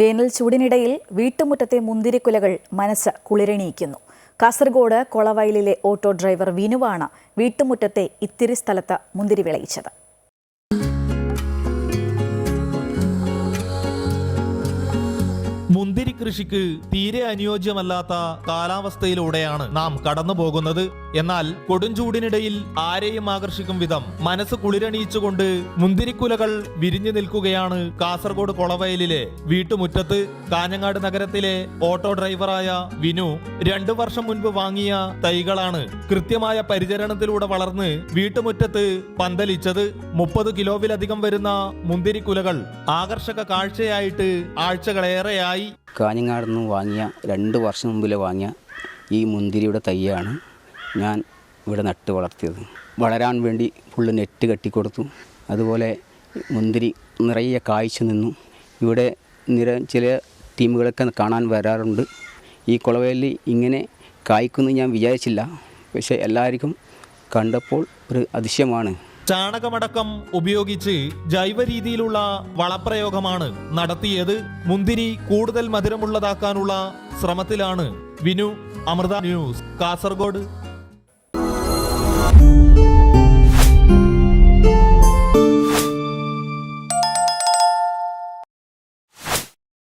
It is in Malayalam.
വേനൽ ചൂടിനിടയിൽ വീട്ടുമുറ്റത്തെ മുന്തിരിക്കുലകൾ മനസ്സ് കുളിരണിയിക്കുന്നു. കാസർഗോഡ് കൊളവയലിലെ ഓട്ടോ ഡ്രൈവർ വിനുവാണ് വീട്ടുമുറ്റത്തെ ഇത്തിരി സ്ഥലത്ത് മുന്തിരി വിളയിച്ചത്. കൃഷിക്ക് തീരെ അനുയോജ്യമല്ലാത്ത കാലാവസ്ഥയിലൂടെയാണ് നാം കടന്നു പോകുന്നത് എന്നാൽ കൊടുംചൂടിനിടയിൽ ആരെയും ആകർഷിക്കും വിധം മനസ്സ് കുളിരണിയിച്ചുകൊണ്ട് മുന്തിരിക്കുലകൾ വിരിഞ്ഞു നിൽക്കുകയാണ് കാസർഗോഡ് കൊളവയലിലെ വീട്ടുമുറ്റത്ത്. കാഞ്ഞങ്ങാട് നഗരത്തിലെ ഓട്ടോ ഡ്രൈവറായ വിനു രണ്ടു വർഷം മുൻപ് വാങ്ങിയ തൈകളാണ് കൃത്യമായ പരിചരണത്തിലൂടെ വളർന്ന് വീട്ടുമുറ്റത്ത് പന്തലിച്ചത്. മുപ്പത് കിലോവിലധികം വരുന്ന മുന്തിരിക്കുലകൾ ആകർഷക കാഴ്ചയായിട്ട് ആഴ്ചകളേറെയായി. കാഞ്ഞങ്ങാട് നിന്ന് വാങ്ങിയ രണ്ട് വർഷം മുമ്പിൽ വാങ്ങിയ ഈ മുന്തിരിയുടെ തൈയാണ് ഞാൻ ഇവിടെ നട്ട് വളർത്തിയത്. വളരാൻ വേണ്ടി ഫുള്ള് നെറ്റ് കെട്ടിക്കൊടുത്തു. അതുപോലെ മുന്തിരി നിറയെ കായ്ച്ചു നിന്നു. ഇവിടെ നിര ചില ടീമുകളൊക്കെ കാണാൻ വരാറുണ്ട്. ഈ കുളവേലി ഇങ്ങനെ കായ്ക്കുമെന്ന് ഞാൻ വിചാരിച്ചില്ല. പക്ഷേ എല്ലാവർക്കും കണ്ടപ്പോൾ ഒരു അതിശയമാണ്. ചാണകമടക്കം ഉപയോഗിച്ച് ജൈവ രീതിയിലുള്ള വളപ്രയോഗമാണ് നടത്തിയത്. മുന്തിരി കൂടുതൽ മധുരമുള്ളതാക്കാനുള്ള ശ്രമത്തിലാണ് വിനു അമൃത ന്യൂസ് കാസർഗോഡ്.